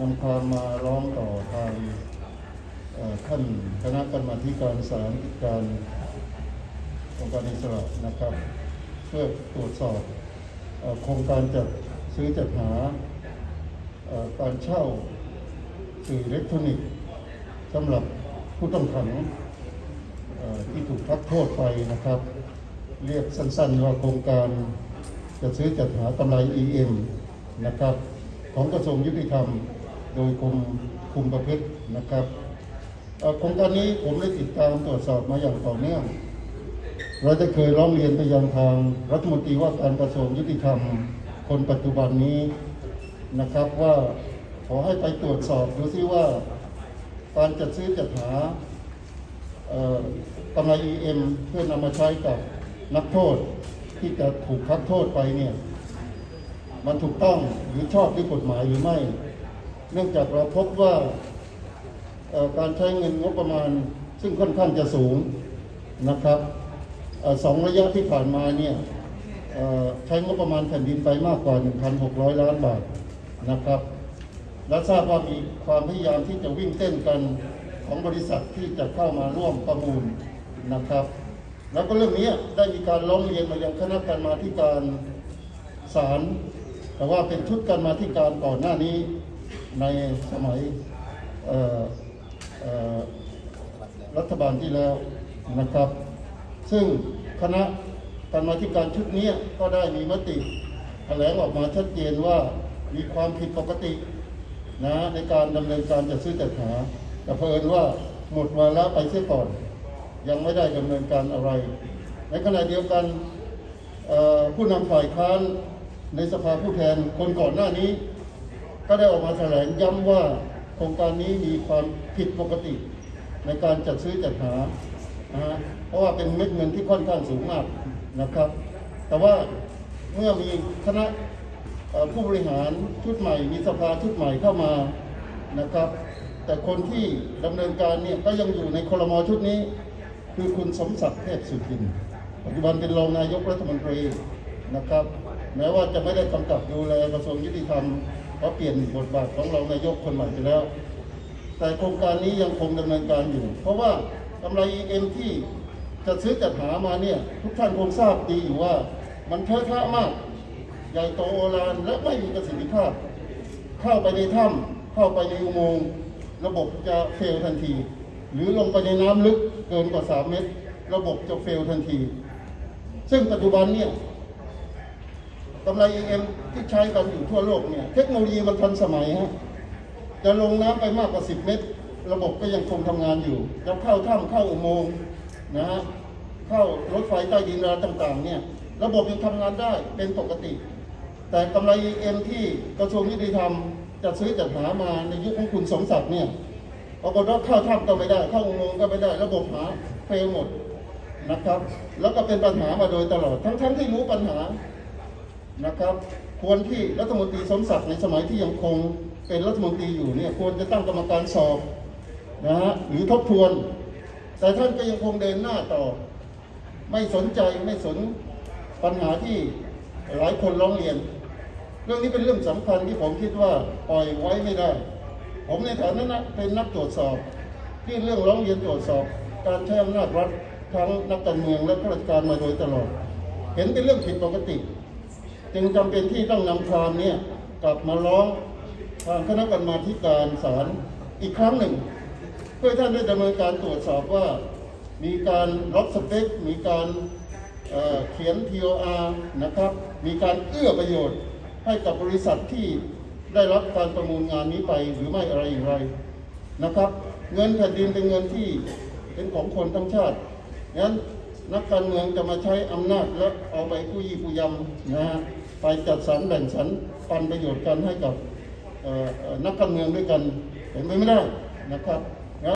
นำความมาร้องต่อทางท่านคณะกรรมาธิการศาลกิจการองค์การอิสระนะครับ เพื่อตรวจสอบโครงการจัดซื้อจัดหาการเช่าสื่ออิเล็กทรอนิกส์สำหรับผู้ต้องขังที่ถูกพักโทษไปนะครับ เรียกสั้นๆว่าโครงการจะซื้อจัดหากำไร EM นะครับ ของกระทรวงยุติธรรม โดยกรมคุมประพฤตินะครับโครงการนี้ผมได้ติดตามตรวจสอบมาอย่างต่อเนื่องเราจะเคยร้องเรียนไปยังทางรัฐมนตรีว่าการกระทรวงยุติธรรมคนปัจจุบันนี้นะครับว่าขอให้ไปตรวจสอบดูซิว่า การจัดซื้อจัดหากำไร EM เพื่อนำมาใช้กับนักโทษที่จะถูกพักโทษไปเนี่ยมันถูกต้องหรือชอบด้วยกฎหมายหรือไม่ เนื่องจากเราพบว่าการใช้เงินงบประมาณ ซึ่งค่อนข้างจะสูงนะครับอสองระยะที่ผ่านมาเนี่ยใช้งบประมาณแผ่นดินไปมากกว่า 1,600 ล้านบาทนะครับ และทราบว่ามีความพยายามที่จะวิ่งเต้นกันของบริษัทที่จะเข้ามาร่วมประมูลนะครับ แล้วก็เรื่องนี้ได้มีการร้องเรียนมายังคณะกรรมาธิการศาลแต่ว่าเป็นชุดการมาธิการก่อนหน้านี้ ในสมัยรัฐบาลที่แล้วนะครับ ซึ่งคณะกรรมาธิการชุดนี้ก็ได้มีมติแถลงออกมาชัดเจนว่ามีความผิดปกตินะในการดำเนินการจัดซื้อจัดหาแต่เพิ่นว่าหมดวาระไปเสียก่อน ยังไม่ได้ดำเนินการอะไร ในขณะเดียวกันผู้นำฝ่ายค้านในสภาผู้แทนคนก่อนหน้านี้ ก็ได้ออกมาแถลงย้ำว่าโครงการนี้มีความผิดปกติในการจัดซื้อจัดหานะฮะเพราะว่าเป็นเม็ดเงินที่ค่อนข้างสูงมากนะครับ แต่ว่าเมื่อมีคณะผู้บริหารชุดใหม่ มีสภาชุดใหม่เข้ามานะครับ แต่คนที่ดำเนินการเนี่ยก็ยังอยู่ในคลมอชุดนี้ คือคุณสมศักดิ์เทพสุทิน ปัจจุบันเป็นรองนายกรัฐมนตรีนะครับ แม้ว่าจะไม่ได้กำกับดูแลกระทรวงยุติธรรม ราะเปลี่ยนบทบาทของเรองนายกคนใหม่ไปแล้ว แต่โครงการนี้ยังคงดำเนินการอยู่ เพราะว่ากำไร EM ที่จะซื้อจัดหามาเนี่ย ทุกท่านคงทราบดีอยู่ว่า มันเทอะทะมาก ใหญ่โตโอฬารและไม่มีประสิทธิภาพ เข้าไปในถ้ำเข้าไปในอุโมงค์ระบบจะเฟลทันที หรือลงไปในน้ำลึกเกินกว่า 3 เมตร ระบบจะเฟลทันที ซึ่งปัจจุบันเนี่ย กำไร EM ที่ใช้กันอยู่ทั่วโลกเนี่ย เทคโนโลยีมันทันสมัยฮะจะลงน้ำไปมากกว่า 10 เมตร ระบบก็ยังคงทำงานอยู่จะเข้าถ้ำเข้าอุโมงค์นะฮะเข้ารถไฟใต้ดินอะไรต่างๆเนี่ย ระบบยังทำงานได้เป็นปกติ แต่กำไรเอ็มที่กระทรวงยุติธรรมจะซื้อจัดหามาในยุคของคุณสมศักดิ์เนี่ยปรากฏว่าเข้าถ้ำก็ไม่ได้ เข้าอุโมงค์ก็ไม่ได้ ระบบหาเฟลหมดนะครับ แล้วก็เป็นปัญหามาโดยตลอด ทั้งๆที่รู้ปัญหา นะครับ ควรที่รัฐมนตรีสมศักดิ์ในสมัยที่ยังคงเป็นรัฐมนตรีอยู่เนี่ยควรจะตั้งกรรมการสอบนะฮะหรือทบทวน แต่ท่านก็ยังคงเดินหน้าต่อ ไม่สนใจไม่สนปัญหาที่หลายคนร้องเรียน เรื่องนี้เป็นเรื่องสำคัญที่ผมคิดว่าปล่อยไว้ไม่ได้ ผมในฐานะเป็นนักตรวจสอบที่เรื่องร้องเรียนตรวจสอบ การใช้อำนาจรัฐทั้งนักการเมืองและข้าราชการมาโดยตลอด เห็นเป็นเรื่องผิดปกติ จึงจำเป็นที่ต้องนำความเนี้กลับมาร้องทางคณะกรรมาธิการศาลอีกครั้งหนึ่ง เพื่อท่านได้ดำเนินการตรวจสอบว่า มีการล็อกสเปค มีการเเขียน TOR นะครับ มีการเอื้อประโยชน์ให้กับบริษัทที่ได้รับการประมูลงานนี้ไปหรือไม่อะไรอย่างไรนะครับ เงินแผ่นดินเป็นเงินที่เป็นของคนทั้งชาติงั้นนักการเมืองจะมาใช้อำนาจและเอาไปผู้ยี่ผู้ยำนะฮะ ไปจัดสรรแบ่งสรรปันประโยชน์กันให้กับนักการเมืองด้วยกันเห็นไปไม่ได้นะครับ